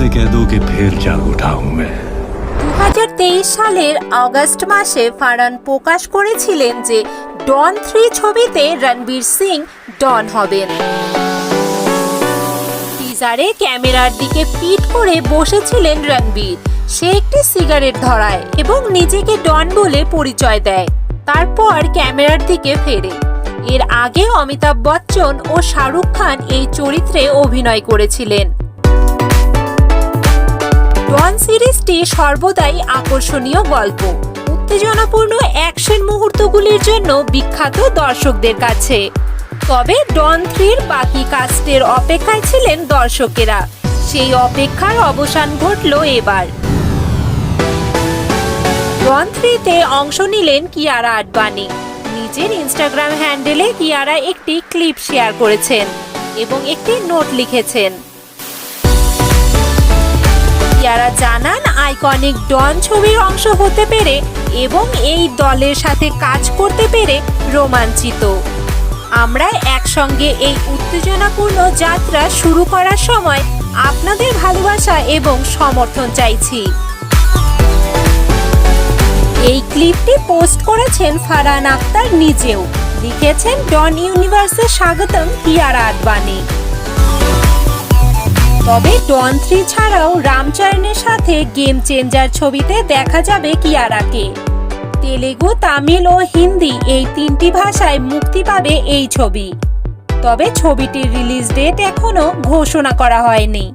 से कह दो कि फिर जाग उठा हूं मैं 2023 সালের আগস্ট মাসে ফারান প্রকাশ করেছিলেন যে ডন থ্রি ছবিতে রণবীর সিং ডন হবেন টিজারে ক্যামেরার দিকে পিট করে বসেছিলেন রণবীর সে একটি সিগারেট ধরায় এবং নিজেকে ডন বলে পরিচয় দেয় তারপর ক্যামেরার দিকে ফেরে এর আগে অমিতাভ বচ্চন ও শাহরুখ খান এই চরিত্রে অভিনয় করেছিলেন ডন সিরিজটি সর্বদাই আকর্ষণীয় গল্প। উত্তেজনাপূর্ণ অ্যাকশন মুহূর্তগুলির জন্য বিখ্যাত দর্শকদের কাছে। তবে ডন থ্রির বাকি কাস্টের অপেক্ষায় ছিলেন দর্শকেরা। সেই অপেক্ষার অবসান ঘটল এবার। ডন থ্রিতে অংশ নিলেন কিয়ারা আডবাণী। নিজের ইনস্টাগ্রাম হ্যান্ডেলে কিয়ারা একটি ক্লিপ শেয়ার করেছেন এবং একটি নোট লিখেছেন। যারা জানান আইকনিক ডন ছবির অংশ হতে পেরে এবং এই দলের সাথে কাজ করতে পেরে রোমাঞ্চিত। আমরা একসঙ্গে এই উত্তেজনাপূর্ণ যাত্রা শুরু করার সময় আপনাদের ভালোবাসা এবং সমর্থন চাইছি। এই ক্লিপটি পোস্ট করেছেন ফারহান আক্তার নিজেও। লিখেছেন ডন ইউনিভার্সে স্বাগতম কিয়ারা আডবাণী তবে ডন থ্রি ছাড়াও রামচরণের সাথে গেম চেঞ্জার ছবিতে দেখা যাবে কিয়ারাকে। তেলেগু, তামিল ও হিন্দি এই তিনটি ভাষায় মুক্তি পাবে এই ছবি। তবে ছবিটির রিলিজ ডেট এখনও ঘোষণা করা হয়নি।